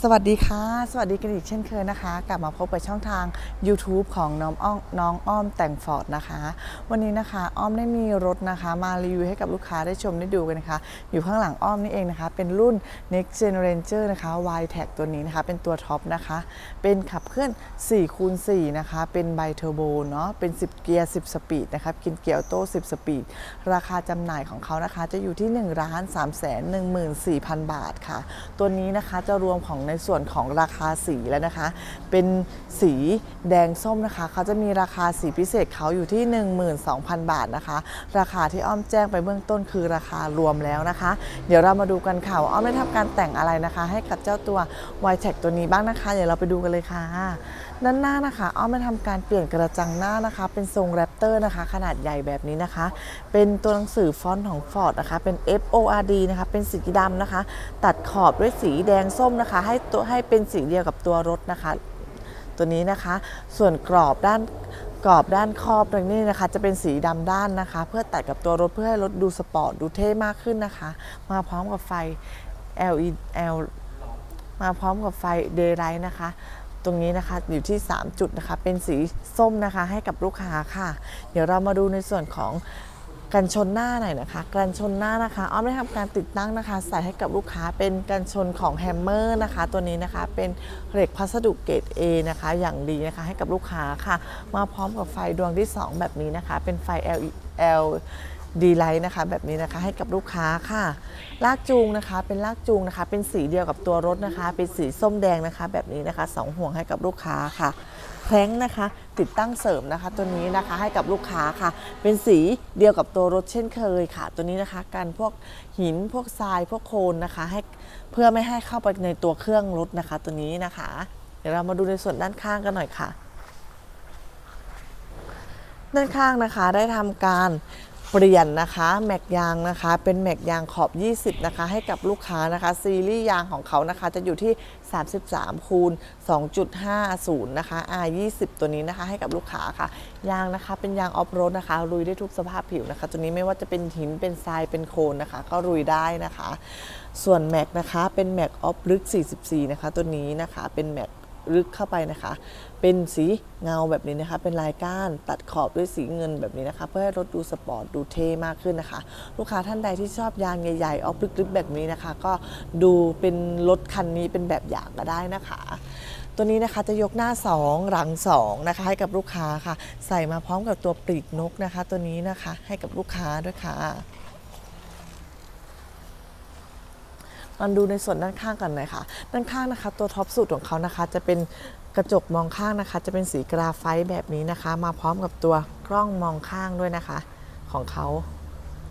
สวัสดีค่ะ สวัสดีกันอีกเช่นเคยนะคะ กลับมาพบกับช่องทาง YouTube ของน้องอ้อมน้องอ้อมแต่งฟอร์ดนะคะ วันนี้นะคะอ้อมได้มีรถนะคะ มารีวิวให้กับลูกค้าได้ชมได้ดูกันนะคะ อยู่ข้างหลังอ้อมนี่เองนะคะ เป็นรุ่น Next Gen Ranger นะคะ y t e c ตัวนี้นะคะ เป็นตัวท็อปนะคะ เป็นขับเคลื่อน4คูณ4นะคะ เป็นไบเทอร์โบเนาะเป็น 10 เกียร์ 10 สปีดนะคะกินเกียร์ออโต้10 สปีด ราคาจำหน่ายของเขานะคะ จะอยู่ที่1ร้าน3 1 4 0 0 0บาทค่ะ ตัวนี้นะคะจะรวมของในส่วนของราคาสีแล้วนะคะ เป็นสีแดงส้มนะคะเขาจะมีราคาสีพิเศษเขาอยู่ที่ 12,000 บาทนะคะ ราคาที่อ้อมแจ้งไปเบื้องต้นคือราคารวมแล้วนะคะ เดี๋ยวเรามาดูกันค่ะว่าอ้อมได้ทำการแต่งอะไรนะคะ ให้กับเจ้าตัว y t e c ตัวนี้บ้างนะคะ เดี๋ยวเราไปดูกันเลยค่ะ ด้านหน้านะคะอ้อมได้ทำการเปลี่ยนกระจังหน้านะคะ เป็นทรงแรปเตอร์นะคะ ขนาดใหญ่แบบนี้นะคะ เป็นตัวหนังสือฟอนต์ของ Ford นะคะ เป็น F O R D นะคะ เป็นสีดำนะคะ ตัดขอบด้วยสีแดงส้มนะคะ ให้ตัวให้เป็นสีเดียวกับตัวรถนะคะ ตัวนี้นะคะ ส่วนกรอบด้านกรอบด้านครอบตรงนี้นะคะ จะเป็นสีดำด้านนะคะ เพื่อตัดกับตัวรถเพื่อให้รถดูสปอร์ตดูเท่มากขึ้นนะคะ มาพร้อมกับไฟ LED L มาพร้อมกับไฟ Daylight นะคะ ตรงนี้นะคะอยู่ที่ 3 จุดนะคะ เป็นสีส้มนะคะให้กับลูกค้าค่ะ เดี๋ยวเรามาดูในส่วนของกันชนหน้าหน่อยนะคะ กันชนหน้านะคะ อ้อมได้ทำการติดตั้งนะคะ ใส่ให้กับลูกค้าเป็นกันชนของแฮมเมอร์นะคะ ตัวนี้นะคะเป็นเหล็กพัสดุเกรด A นะคะ อย่างดีนะคะให้กับลูกค้าค่ะ มาพร้อมกับไฟดวงที่ 2 แบบนี้นะคะ เป็นไฟ L L ดีไลท์นะคะแบบนี้นะคะให้กับลูกค้าค่ะลากจูงนะคะเป็นลากจูงนะคะ เป็นสีเดียวกับตัวรถนะคะ เป็นสีส้มแดงนะคะ แบบนี้นะคะสองห่วงให้กับลูกค้าค่ะแพลงนะคะ ติดตั้งเสริมนะคะ ตัวนี้นะคะให้กับลูกค้าค่ะ เป็นสีเดียวกับตัวรถเช่นเคยค่ะ ตัวนี้นะคะกันพวกหินพวกทรายพวกโคลนนะคะ ให้เพื่อไม่ให้เข้าไปในตัวเครื่องรถนะคะ ตัวนี้นะคะ เดี๋ยวเรามาดูในส่วนด้านข้างกันหน่อยค่ะ ด้านข้างนะคะได้ทำการ เปลี่ยนนะคะแม็กยางนะคะ เป็นแม็กยางขอบ 20 นะคะ ให้กับลูกค้านะคะ ซีรีส์ยางของเขานะคะ จะอยู่ที่ 33 คูณ 2.50 นะคะ R 20 ตัวนี้นะคะ ให้กับลูกค้าค่ะ ยางนะคะ เป็นยางออฟโรดนะคะ ลุยได้ทุกสภาพผิวนะคะ ตัวนี้ไม่ว่าจะเป็นหิน เป็นทราย เป็นโคลนนะคะ ก็ลุยได้นะคะ ส่วนแม็กนะคะ เป็นแม็กออฟลึก 44 นะคะ ตัวนี้นะคะ เป็นแม็ก ลึกเข้าไปนะคะ เป็นสีเงาแบบนี้นะคะ เป็นลายก้านตัดขอบด้วยสีเงินแบบนี้นะคะ เพื่อให้รถดูสปอร์ตดูเท่มากขึ้นนะคะ ลูกค้าท่านใดที่ชอบยางใหญ่ๆออฟลึกๆแบบนี้นะคะ ก็ดูเป็นรถคันนี้เป็นแบบอย่างก็ได้นะคะตัวนี้นะคะจะยกหน้า 2 หลัง2นะคะให้กับลูกค้าค่ะ ใส่มาพร้อมกับตัวปลีกนกนะคะ ตัวนี้นะคะให้กับลูกค้าด้วยค่ะ มาดูในส่วนด้านข้างกันหน่อยค่ะ ด้านข้างนะคะ ตัวท็อปสุดของเขานะคะจะเป็นกระจกมองข้างนะคะ จะเป็นสีกราไฟต์แบบนี้นะคะ มาพร้อมกับตัวกล้องมองข้างด้วยนะคะ ของเขา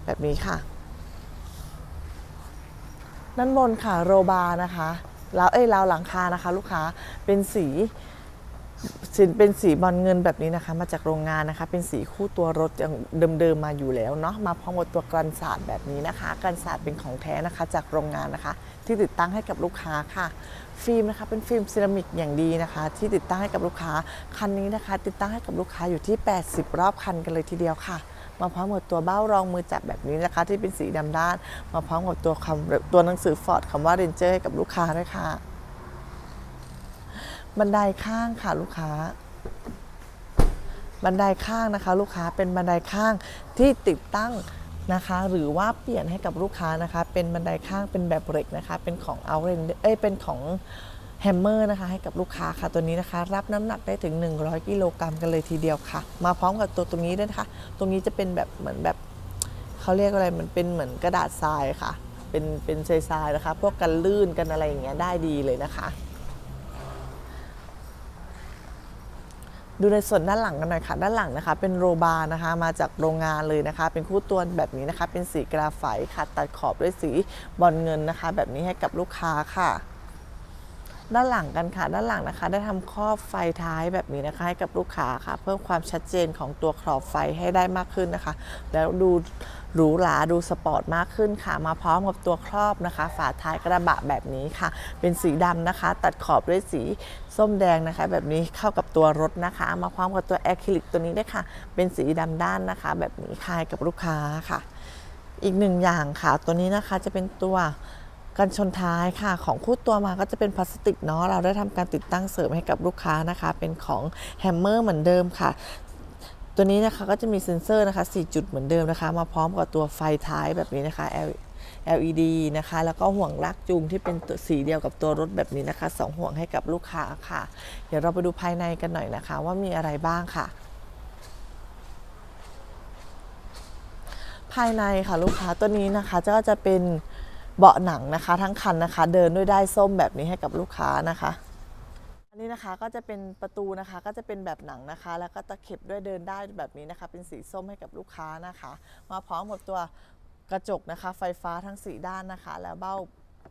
แบบนี้ค่ะ ด้านบนค่ะโรบาร์นะคะแล้วเอ้ยราวหลังคานะคะ ลูกค้าเป็นสี สินเป็นสีบอลเงินแบบนี้นะคะ มาจากโรงงานนะคะ เป็นสีคู่ตัวรถอย่างเดิมๆมาอยู่แล้วเนาะมาพร้อมกับตัวกันศาสตร์แบบนี้นะคะกันศาสตร์เป็นของแท้นะคะ จากโรงงานนะคะ ที่ติดตั้งให้กับลูกค้าค่ะ ฟิล์มนะคะเป็นฟิล์มเซรามิกอย่างดีนะคะ ที่ติดตั้งให้กับลูกค้าคันนี้นะคะ ติดตั้งให้กับลูกค้าอยู่ที่ 80 รอบคันกันเลยทีเดียวค่ะ มาพร้อมกับตัวเบ้ารองมือจับแบบนี้นะคะ ที่เป็นสีดำด้าน มาพร้อมกับตัวคำตัวหนังสือฟอร์ดคำว่าเรนเจอร์ให้กับลูกค้าด้วยค่ะ บันไดข้างค่ะลูกค้า บันไดข้างนะคะ ลูกค้าเป็นบันไดข้างที่ติดตั้งนะคะ หรือว่าเปลี่ยนให้กับลูกค้านะคะ เป็นบันไดข้างเป็นแบบเหล็กนะคะ เป็นของเอาเรนเอ้ยเป็นของแฮมเมอร์นะคะให้กับลูกค้าค่ะตัวนี้นะคะ รับน้ำหนักได้ถึง 100 กิโลกรัมกันเลยทีเดียวค่ะ มาพร้อมกับตัวตรงนี้ด้วยนะคะ ตรงนี้จะเป็นแบบเหมือนแบบเขาเรียกอะไรมันเป็นเหมือนกระดาษทรายค่ะ เป็นเป็นทรายๆนะคะ พวกกันลื่นกันอะไรอย่างเงี้ยได้ดีเลยนะคะ ดูในส่วนด้านหลังกันหน่อยค่ะ ด้านหลังนะคะ เป็นโรบาร์นะคะ มาจากโรงงานเลยนะคะ เป็นคู่ตัวแบบนี้นะคะ เป็นสีกราไฟค่ะ ตัดขอบด้วยสีบอลเงินนะคะ แบบนี้ให้กับลูกค้าค่ะ ด้านหลังกันค่ะ ด้านหลังนะคะ ได้ทำครอบไฟท้ายแบบนี้นะคะให้กับลูกค้าค่ะ เพิ่มความชัดเจนของตัวขอบไฟให้ได้มากขึ้นนะคะ แล้วดูหรูหราดูสปอร์ตมากขึ้นค่ะ มาพร้อมกับตัวครอบนะคะ ฝาท้ายกระบะแบบนี้ค่ะ เป็นสีดำนะคะ ตัดขอบด้วยสีส้มแดงนะคะ แบบนี้เข้ากับตัวรถนะคะ มาพร้อมกับตัวแอคริลิกตัวนี้ด้วยค่ะ เป็นสีดำด้านนะคะ แบบนี้คายกับลูกค้าค่ะ อีกหนึ่งอย่างค่ะ ตัวนี้นะคะจะเป็นตัว กันชนท้ายค่ะ ของคู่ตัวมาก็จะเป็นพลาสติกเนาะเราได้ทำการติดตั้งเสริมให้กับลูกค้านะคะ เป็นของแฮมเมอร์เหมือนเดิมค่ะ ตัวนี้นะคะก็จะมีเซ็นเซอร์นะคะ 4 จุดเหมือนเดิมนะคะ มาพร้อมกับตัวไฟท้ายแบบนี้นะคะ LED นะคะ แล้วก็ห่วงลากจูงที่เป็นสีเดียวกับตัวรถแบบนี้นะคะสองห่วงให้กับลูกค้าค่ะ เดี๋ยวเราไปดูภายในกันหน่อยนะคะ ว่ามีอะไรบ้างค่ะภายในค่ะลูกค้าตัวนี้นะคะก็จะเป็น เบาะหนังนะคะ ทั้งคันนะคะ เดินด้วยได้ส้มแบบนี้ให้กับลูกค้านะคะ อันนี้นะคะก็จะเป็นประตูนะคะก็จะเป็นแบบหนังนะคะ แล้วก็ตะเข็บด้วยเดินได้แบบนี้นะคะ เป็นสีส้มให้กับลูกค้านะคะ มาพร้อมกับตัวกระจกนะคะ ไฟฟ้าทั้งสีด้านนะคะ แล้วเบ้า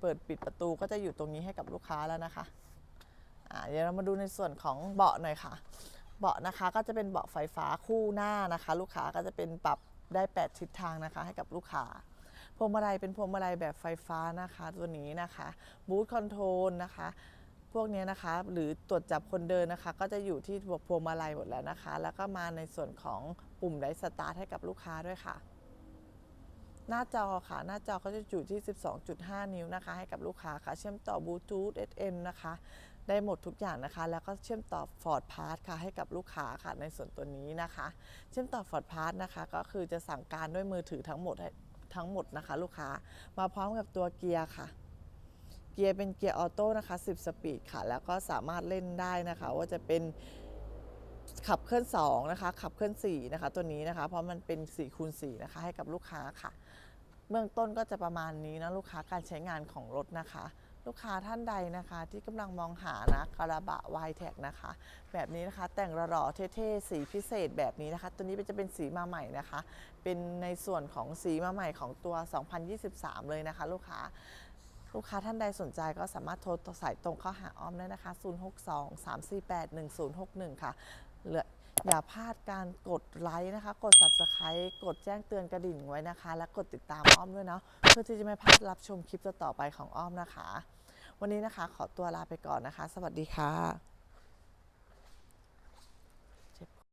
เปิดปิดประตูก็จะอยู่ตรงนี้ให้กับลูกค้าแล้วนะคะอ่าเดี๋ยวเรามาดูในส่วนของเบาะหน่อยค่ะ เบาะนะคะก็จะเป็นเบาะไฟฟ้าคู่หน้านะคะ ลูกค้าก็จะเป็นปรับได้ 8 ทิศทางนะคะ ให้กับลูกค้า พวงมาลัยเป็นพวงมาลัยแบบไฟฟ้านะคะตัวนี้นะคะบูทคอนโทรลนะคะพวกนี้นะคะหรือตรวจจับคนเดินนะคะ ก็จะอยู่ที่พวงมาลัยหมดแล้วนะคะ แล้วก็มาในส่วนของปุ่มไดสตาร์ทให้กับลูกค้าด้วยค่ะ หน้าจอค่ะ หน้าจอก็จะอยู่ที่ 12.5 นิ้วนะคะ ให้กับลูกค้าค่ะ เชื่อมต่อบลูทูธ SM นะคะ ได้หมดทุกอย่างนะคะ แล้วก็เชื่อมต่อ Ford Pass ค่ะ ให้กับลูกค้าค่ะในส่วนตัวนี้นะคะ เชื่อมต่อ Ford Pass นะคะ ก็คือจะสั่งการด้วยมือถือทั้งหมด ทั้งหมดนะคะ ลูกค้ามาพร้อมกับตัวเกียร์ค่ะ เกียร์เป็นเกียร์ออโต้นะคะ 10 สปีดค่ะ แล้วก็สามารถเล่นได้นะคะ ว่าจะเป็นขับเคลื่อน2นะคะ ขับเคลื่อน4นะคะ ตัวนี้นะคะ เพราะมันเป็น4คูณ4นะคะ ให้กับลูกค้าค่ะ เบื้องต้นก็จะประมาณนี้นะลูกค้าการใช้งานของรถนะคะ ลูกค้าท่านใดนะคะ ที่กำลังมองหานะกระบะ y t แท็นะคะ แบบนี้นะคะแต่งหล่อเท่ๆสีพิเศษแบบนี้นะคะ ตัวนี้จะเป็นสีมาใหม่นะคะ เป็นในส่วนของสีมาใหม่ของตัว 2023 เลยนะคะ ลูกค้าลูกค้าท่านใดสนใจก็สามารถโทรสายตรงเข้าหาอ้อมได้นะคะ 062 348 1061 ค่ะเหลือ อย่าพลาดการกดไลค์นะคะ กด Subscribe กดแจ้งเตือนกระดิ่งไว้นะคะ และกดติดตามอ้อมด้วยเนาะเพื่อที่จะไม่พลาดรับชมคลิปต่อไปของอ้อมนะคะ วันนี้นะคะขอตัวลาไปก่อนนะคะ สวัสดีค่ะ